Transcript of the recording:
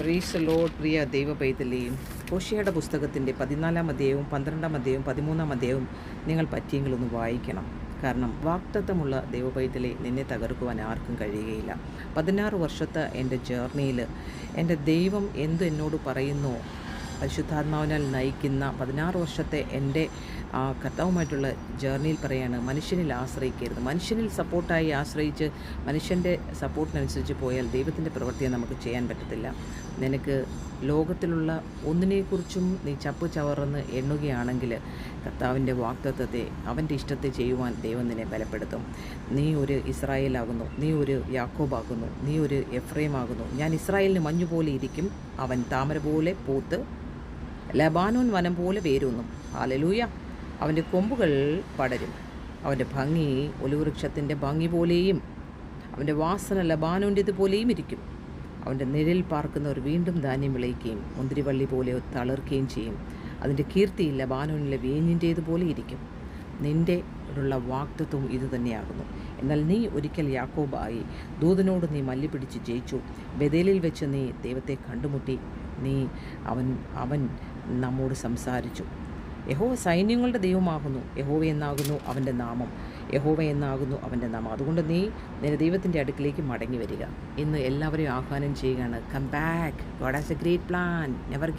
പ്രീസ് load പ്രിയ ദൈവ കോശയുടെ പുസ്തകത്തിന്റെ പതിനാലാം അധ്യായവും പന്ത്രണ്ടാം അധ്യായവും പതിമൂന്നാം അധ്യായവും നിങ്ങൾ പറ്റിയെങ്കിലൊന്ന് വായിക്കണം. കാരണം വാക്തത്വമുള്ള ദൈവപൈതലെ നിന്നെ തകർക്കുവാൻ ആർക്കും കഴിയുകയില്ല. പതിനാറ് വർഷത്തെ എന്റെ ജേർണിയിൽ എന്റെ ദൈവം എന്ത് എന്നോട് പറയുന്നോ? പരിശുദ്ധാത്മാവിനാൽ നയിക്കുന്ന പതിനാറ് വർഷത്തെ എന്റെ കർത്താവുമായിട്ടുള്ള ജേർണിയിൽ പറയാണ് മനുഷ്യനിൽ ആശ്രയിക്കരുത്. മനുഷ്യനിൽ സപ്പോർട്ടായി ആശ്രയിച്ച് മനുഷ്യന്റെ സപ്പോർട്ടിനനുസരിച്ച് പോയാൽ ദൈവത്തിന്റെ പ്രവൃത്തിയെ നമുക്ക് ചെയ്യാൻ പറ്റത്തില്ല. നിനക്ക് ലോകത്തിലുള്ള ഒന്നിനെക്കുറിച്ചും നീ ചപ്പ് ചവറന്ന് എണ്ണുകയാണെങ്കിൽ കർത്താവിന്റെ വാക്തത്വത്തെ അവന്റെ ഇഷ്ടത്തെ ചെയ്യുവാൻ ദൈവം നിന്നെ ബലപ്പെടുത്തും. നീ ഒരു ഇസ്രായേലാകുന്നു നീ ഒരു യാക്കോബാകുന്നു നീ ഒരു എഫ്രൈമാകുന്നു ഞാൻ ഇസ്രായേലിന് മഞ്ഞുപോലെ ഇരിക്കും അവൻ താമര പോലെ പൂത്ത് ലബാനോൻ വനം പോലെ വേരൂന്നും. ഹാലലൂയ അവന്റെ കൊമ്പുകൾ പടരും. അവന്റെ ഭംഗി ഒലിവൃക്ഷത്തിന്റെ ഭംഗി പോലെയും അവന്റെ വാസന ലബാനോന്റേത് പോലെയും ഇരിക്കും. അവന്റെ നിഴൽ പാർക്കുന്നവർ വീണ്ടും ധാന്യം വിളയിക്കുകയും മുന്തിരിവള്ളി പോലെ തളിർക്കുകയും ചെയ്യും. അതിന്റെ കീർത്തി ലബാനോനിലെ വീഞ്ഞിന്റേതുപോലെ ഇരിക്കും. നിന്റെ ഉള്ള വാക്തത്വം ഇതുതന്നെയാകുന്നു എന്നാൽ നീ ഒരിക്കൽ യാക്കോബായി ദൂതനോട് നീ മല്ലി പിടിച്ച് ജയിച്ചു. ബദേലിൽ വെച്ച് നീ ദൈവത്തെ കണ്ടുമുട്ടി. നീ അവൻ അവൻ നമ്മോട് സംസാരിച്ചു. യഹോവ സൈന്യങ്ങളുടെ ദൈവമാകുന്നു. യഹോവ എന്നാകുന്നു അവന്റെ നാമം. യഹോവ എന്നാകുന്നു അവന്റെ നാമം. അതുകൊണ്ട് നീ നിന്റെ ദൈവത്തിന്റെ അടുക്കിലേക്ക് മടങ്ങി വരിക. ഇന്ന് എല്ലാവരെയും ആഹ്വാനം ചെയ്യുകയാണ്. Come back God has a great plan never